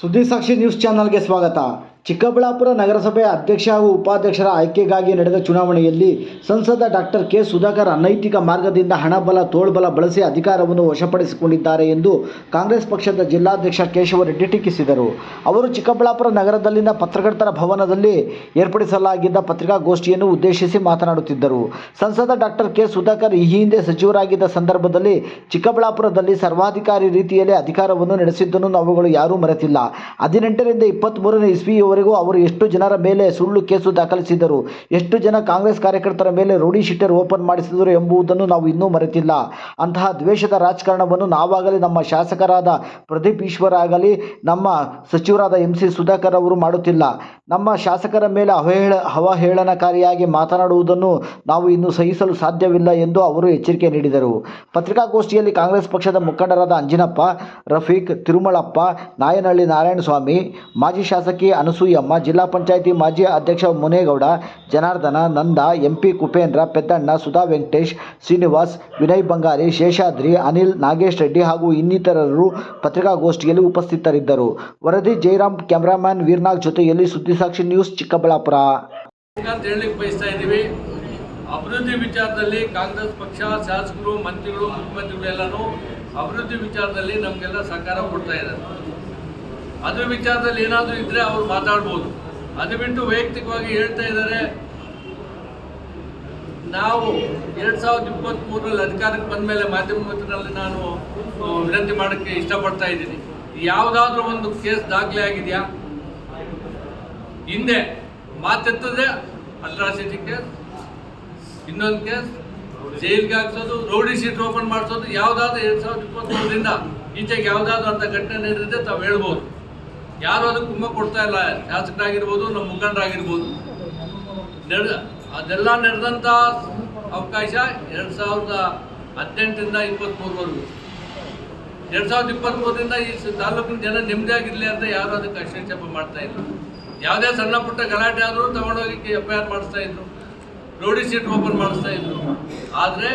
ಸುದ್ದಿಸಾಕ್ಷಿ news ಚಾನಲ್ಗೆ ಸ್ವಾಗತ. ಚಿಕ್ಕಬಳ್ಳಾಪುರ ನಗರಸಭೆ ಅಧ್ಯಕ್ಷ ಹಾಗೂ ಉಪಾಧ್ಯಕ್ಷರ ಆಯ್ಕೆಗಾಗಿ ನಡೆದ ಚುನಾವಣೆಯಲ್ಲಿ ಸಂಸದ ಡಾಕ್ಟರ್ ಕೆ ಸುಧಾಕರ್ ಅನೈತಿಕ ಮಾರ್ಗದಿಂದ ಹಣಬಲ ತೋಳ್ಬಲ ಬಳಸಿ ಅಧಿಕಾರವನ್ನು ವಶಪಡಿಸಿಕೊಂಡಿದ್ದಾರೆ ಎಂದು ಕಾಂಗ್ರೆಸ್ ಪಕ್ಷದ ಜಿಲ್ಲಾಧ್ಯಕ್ಷ ಕೇಶವ ರೆಡ್ಡಿ ಟೀಕಿಸಿದರು. ಅವರು ಚಿಕ್ಕಬಳ್ಳಾಪುರ ನಗರದಲ್ಲಿನ ಪತ್ರಕರ್ತರ ಭವನದಲ್ಲಿ ಏರ್ಪಡಿಸಲಾಗಿದ್ದ ಪತ್ರಿಕಾಗೋಷ್ಠಿಯನ್ನು ಉದ್ದೇಶಿಸಿ ಮಾತನಾಡುತ್ತಿದ್ದರು. ಸಂಸದ ಡಾಕ್ಟರ್ ಕೆ ಸುಧಾಕರ್ ಈ ಹಿಂದೆ ಸಚಿವರಾಗಿದ್ದ ಸಂದರ್ಭದಲ್ಲಿ ಚಿಕ್ಕಬಳ್ಳಾಪುರದಲ್ಲಿ ಸರ್ವಾಧಿಕಾರಿ ರೀತಿಯಲ್ಲಿ ಅಧಿಕಾರವನ್ನು ನಡೆಸಿದ್ದನ್ನು ನಾವುಗಳು ಯಾರೂ ಮರೆತಿಲ್ಲ. ಹದಿನೆಂಟರಿಂದ ಇಪ್ಪತ್ತ್ಮೂರನೇ ಇಸ್ವಿಯವರೆಗೂ ಅವರು ಎಷ್ಟು ಜನರ ಮೇಲೆ ಸುಳ್ಳು ಕೇಸು ದಾಖಲಿಸಿದರು ಎಷ್ಟು ಜನ ಕಾಂಗ್ರೆಸ್ ಕಾರ್ಯಕರ್ತರ ಮೇಲೆ ರೋಡಿ ಶೀಟರ್ ಓಪನ್ ಮಾಡಿಸಿದರು ಎಂಬುದನ್ನು ನಾವು ಇನ್ನೂ ಮರೆತಿಲ್ಲ. ಅಂತಹ ದ್ವೇಷದ ರಾಜಕಾರಣವನ್ನು ನಾವಾಗಲಿ ನಮ್ಮ ಶಾಸಕರಾದ ಪ್ರದೀಪ್ ಈಶ್ವರ್ ಆಗಲಿ, ನಮ್ಮ ಸಚಿವರಾದ ಎಂ ಸಿ ಸುಧಾಕರ್ ಅವರು ಮಾಡುತ್ತಿಲ್ಲ. ನಮ್ಮ ಶಾಸಕರ ಮೇಲೆ ಅವಹೇಳ, ಅವಹೇಳನಕಾರಿಯಾಗಿ ಮಾತನಾಡುವುದನ್ನು ನಾವು ಇನ್ನು ಸಹಿಸಲು ಸಾಧ್ಯವಿಲ್ಲ ಎಂದು ಅವರು ಎಚ್ಚರಿಕೆ ನೀಡಿದರು. ಪತ್ರಿಕಾಗೋಷ್ಠಿಯಲ್ಲಿ ಕಾಂಗ್ರೆಸ್ ಪಕ್ಷದ ಮುಖಂಡರಾದ ಅಂಜಿನಪ್ಪ, ರಫೀಕ್ ತಿರುಮಳಪ್ಪ, ನಾಯನಹಳ್ಳಿ ನಾರಾಯಣಸ್ವಾಮಿ, ಮಾಜಿ ಶಾಸಕಿ ಅನಸೂಯಮ್ಮ ಜಿಲ್ಲಾ ಪಂಚಾಯಿತಿ ಮಾಜಿ ಅಧ್ಯಕ್ಷ ಮುನೇಗೌಡ, ಜನಾರ್ದನ, ನಂದ, ಎಂಪಿ ಕುಪೇಂದ್ರ, ಪೆದ್ದಣ್ಣ ಸುಧಾ ವೆಂಕಟೇಶ್, ಶ್ರೀನಿವಾಸ್, ವಿನಯ್ ಬಂಗಾರಿ, ಶೇಷಾದ್ರಿ, ಅನಿಲ್, ನಾಗೇಶ್ ರೆಡ್ಡಿ ಹಾಗೂ ಇನ್ನಿತರರು ಪತ್ರಿಕಾಗೋಷ್ಠಿಯಲ್ಲಿ ಉಪಸ್ಥಿತರಿದ್ದರು. ವರದಿ ಜಯರಾಮ್ ಕ್ಯಾಮರಾಮ್ಯಾನ್ ವೀರ್ನಾಗ್ ಜೊತೆಯಲ್ಲಿ ಸುದ್ದಿಸಾಕ್ಷಿ ನ್ಯೂಸ್ ಚಿಕ್ಕಬಳ್ಳಾಪುರ. ಅಭಿವೃದ್ಧಿ ವಿಚಾರದಲ್ಲಿ ಕಾಂಗ್ರೆಸ್ ಪಕ್ಷ, ಶಾಸಕರು, ಮಂತ್ರಿಗಳು ಮುಖ್ಯಮಂತ್ರಿಗಳು ಎಲ್ಲರೂ ಅಭಿವೃದ್ಧಿ ವಿಚಾರದಲ್ಲಿ ನಮಗೆಲ್ಲ ಸಹಕಾರ ಕೊಡ್ತಾ ಇದ್ದಾರೆ. ಅದ್ರ ವಿಚಾರದಲ್ಲಿ ಏನಾದರೂ ಇದ್ರೆ ಅವ್ರು ಮಾತಾಡ್ಬೋದು. ಅದು ಬಿಟ್ಟು ವೈಯಕ್ತಿಕವಾಗಿ ಹೇಳ್ತಾ ಇದ್ದಾರೆ, ನಾವು ಎರಡ್ ಸಾವಿರದ ಇಪ್ಪತ್ತ್ ಮೂರರಲ್ಲಿ ಅಧಿಕಾರಕ್ಕೆ ಬಂದ ಮೇಲೆ ಮಾಧ್ಯಮ ನಾನು ವಿನಂತಿ ಮಾಡೋಕ್ಕೆ ಇಷ್ಟಪಡ್ತಾ ಇದ್ದೀನಿ. ಯಾವುದಾದ್ರೂ ಒಂದು ಕೇಸ್ ದಾಖಲೆ ಆಗಿದೆಯಾ? ಹಿಂದೆ ಮಾತೆತ್ತಿದ್ರೆ ಅಟ್ರಾಸಿಟಿ ಕೇಸ್, ಇನ್ನೊಂದು ಕೇಸ್, ಜೈಲ್ಗೆ ಹಾಕ್ಸೋದು, ರೌಡಿ ಶೀಟ್ ಓಪನ್ ಮಾಡಿಸೋದು, ಯಾವುದಾದ್ರೂ ಎರಡು ಸಾವಿರದ ಇಪ್ಪತ್ತ್ಮೂರರಿಂದ ಈಚೆಗೆ ಯಾವುದಾದ್ರೂ ಅಂತ ಘಟನೆ ನಡೆದಿದೆ ತಾವು ಹೇಳ್ಬೋದು. ಯಾರು ಅದಕ್ಕೆ ಕುಂಭ ಕೊಡ್ತಾ ಇಲ್ಲ ಶಾಸಕರಾಗಿರ್ಬೋದು ನಮ್ಮ ಮುಖಂಡರಾಗಿರ್ಬೋದು. ನಡೆದ, ಅದೆಲ್ಲ ನಡೆದಂಥ ಅವಕಾಶ ಎರಡು ಸಾವಿರದ ಹದಿನೆಂಟರಿಂದ ಇಪ್ಪತ್ತ್ಮೂರವರೆಗೂ ಎರಡು ಸಾವಿರದ ಇಪ್ಪತ್ತ್ಮೂರರಿಂದ ಈ ತಾಲೂಕಿನ ಜನ ನೆಮ್ಮದಿಯಾಗಿರಲಿ ಅಂತ ಯಾರು ಅದಕ್ಕೆ ಹಸ್ತಕ್ಷೇಪ ಮಾಡ್ತಾ ಇಲ್ಲ. ಯಾವುದೇ ಸಣ್ಣ ಪುಟ್ಟ ಗಲಾಟೆ ಆದರೂ ತಗೊಂಡೋಗಿ ಎಫ್ ಐ ಆರ್ ಮಾಡಿಸ್ತಾ ಇದ್ರು. ರೋಡಿ ಸೀಟ್ ಓಪನ್ ಮಾಡಿಸ್ತಾ ಇದ್ರು. ಆದರೆ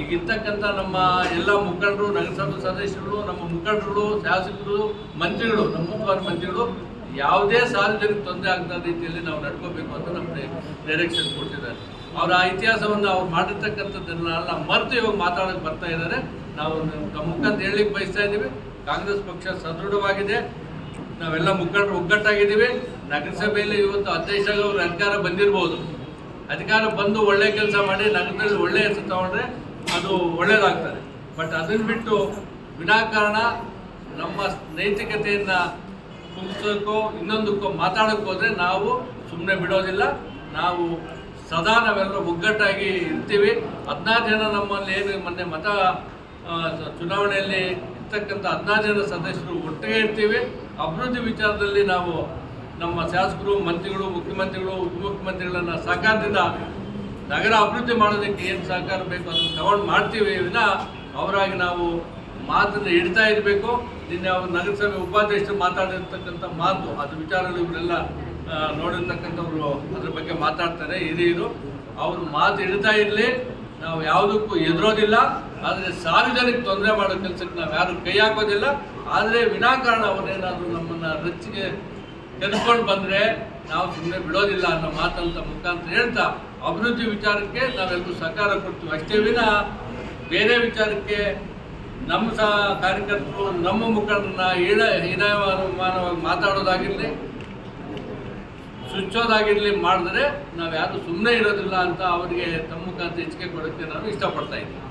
ಈಗಿರ್ತಕ್ಕಂಥ ನಮ್ಮ ಎಲ್ಲ ಮುಖಂಡರು, ನಗರಸಭೆ ಸದಸ್ಯರು, ನಮ್ಮ ಮುಖಂಡರು ಶಾಸಕರು, ಮಂತ್ರಿಗಳು, ನಮ್ಮ ಮುಖ್ಯವಾದ ಮಂತ್ರಿಗಳು, ಯಾವುದೇ ಸಾರ್ವಜನಿಕ ತೊಂದರೆ ಆಗದ ರೀತಿಯಲ್ಲಿ ನಾವು ನಡ್ಕೋಬೇಕು ಅಂತ ನಮಗೆ ಡೈರೆಕ್ಷನ್ ಕೊಟ್ಟಿದ್ದಾರೆ. ಅವರ ಇತಿಹಾಸವನ್ನು ಅವ್ರು ಮಾಡಿರ್ತಕ್ಕಂಥದ್ದನ್ನೆಲ್ಲ ಮರೆತು ಇವಾಗ ಮಾತಾಡೋಕೆ ಬರ್ತಾ ಇದ್ದಾರೆ. ನಾವು ನಮ್ಮ ಮುಖಾಂತರ ಹೇಳಲಿಕ್ಕೆ ಬಯಸ್ತಾ ಇದ್ದೀವಿ. ಕಾಂಗ್ರೆಸ್ ಪಕ್ಷ ಸದೃಢವಾಗಿದೆ. ನಾವೆಲ್ಲ ಮುಖಂಡರು ಒಗ್ಗಟ್ಟಾಗಿದ್ದೀವಿ. ನಗರಸಭೆಯಲ್ಲಿ ಇವತ್ತು ಅಧ್ಯಕ್ಷರಾಗಿ ಅಧಿಕಾರ ಬಂದಿರ್ಬೋದು. ಅಧಿಕಾರ ಬಂದು ಒಳ್ಳೆ ಕೆಲಸ ಮಾಡಿ ನಗರದಲ್ಲಿ ಒಳ್ಳೆ ಹೆಸರು ತಗೊಂಡ್ರೆ ಅದು ಒಳ್ಳೇದಾಗ್ತದೆ. ಬಟ್ ಅದನ್ನು ಬಿಟ್ಟು ವಿನಾಕಾರಣ ನಮ್ಮ ನೈತಿಕತೆಯನ್ನು ಕುಗ್ಸೋಕ್ಕೋ ಇನ್ನೊಂದಕ್ಕೋ ಮಾತಾಡೋಕ್ಕೆ ಹೋದರೆ ನಾವು ಸುಮ್ಮನೆ ಬಿಡೋದಿಲ್ಲ. ನಾವು ಸದಾ ನಾವೆಲ್ಲರೂ ಒಗ್ಗಟ್ಟಾಗಿ ಇರ್ತೀವಿ. ಹದಿನಾರು ಜನ ನಮ್ಮಲ್ಲಿ ಏನು ಮೊನ್ನೆ ಮತ ಚುನಾವಣೆಯಲ್ಲಿ ಇರ್ತಕ್ಕಂಥ ಹದಿನಾರು ಜನ ಸದಸ್ಯರು ಒಟ್ಟಿಗೆ ಇರ್ತೀವಿ. ಅಭಿವೃದ್ಧಿ ವಿಚಾರದಲ್ಲಿ ನಾವು ನಮ್ಮ ಶಾಸಕರು, ಮಂತ್ರಿಗಳು, ಮುಖ್ಯಮಂತ್ರಿಗಳು, ಉಪಮುಖ್ಯಮಂತ್ರಿಗಳನ್ನು ಸಹಕಾರದಿಂದ ನಗರ ಅಭಿವೃದ್ಧಿ ಮಾಡೋದಕ್ಕೆ ಏನು ಸಹಕಾರ ಬೇಕು ಅದನ್ನು ತಗೊಂಡು ಮಾಡ್ತೀವಿ ವಿನ ಅವರಾಗಿ ನಾವು ಮಾತನ್ನು ಇಡ್ತಾ ಇರಬೇಕು. ನಿನ್ನೆ ಅವರು ನಗರಸಭೆ ಉಪಾಧ್ಯಕ್ಷರು ಮಾತಾಡಿರ್ತಕ್ಕಂಥ ಮಾತು, ಅದು ವಿಚಾರಗಳು ಇವರೆಲ್ಲ ನೋಡಿರ್ತಕ್ಕಂಥವ್ರು ಅದ್ರ ಬಗ್ಗೆ ಮಾತಾಡ್ತಾರೆ ಹಿರಿಯರು ಅವರು ಮಾತು ಇಡ್ತಾ ಇರಲಿ, ನಾವು ಯಾವುದಕ್ಕೂ ಎದುರೋದಿಲ್ಲ. ಆದರೆ ಸಾರ್ವಜನಿಕ ತೊಂದರೆ ಮಾಡೋ ಕೆಲಸಕ್ಕೆ ನಾವು ಯಾರು ಕೈ ಹಾಕೋದಿಲ್ಲ. ಆದರೆ ವಿನಾಕಾರಣ ಅವರೇನಾದರೂ ನಮ್ಮನ್ನು ರಚ್ಚಿಗೆ ತೆಗೆದುಕೊಂಡು ಬಂದರೆ ನಾವು ಸುಮ್ಮನೆ ಬಿಡೋದಿಲ್ಲ ಅನ್ನೋ ಮಾತಂತ ಮುಖಾಂತರ ಹೇಳ್ತಾ, ಅಭಿವೃದ್ಧಿ ವಿಚಾರಕ್ಕೆ ನಾವೆಲ್ಲರೂ ಸಹಕಾರ ಕೊಡ್ತೀವಿ. ಅಷ್ಟೇ ವಿನ ಬೇರೆ ವಿಚಾರಕ್ಕೆ ನಮ್ಮ ಸಹ ಕಾರ್ಯಕರ್ತರು ನಮ್ಮ ಮುಖಂಡರನ್ನ ಹೀನ ಹೀನಮಾನವಾಗಿ ಮಾತಾಡೋದಾಗಿರಲಿ, ಸುಚ್ಚೋದಾಗಿರಲಿ ಮಾಡಿದ್ರೆ ನಾವು ಯಾರು ಸುಮ್ಮನೆ ಇರೋದಿಲ್ಲ ಅಂತ ಅವರಿಗೆ ತಮ್ಮ ಮುಖಾಂತರ ಹೆಚ್ಚಿಗೆ ಕೊಡೋಕ್ಕೆ ನಾನು ಇಷ್ಟಪಡ್ತಾ ಇದ್ದೀನಿ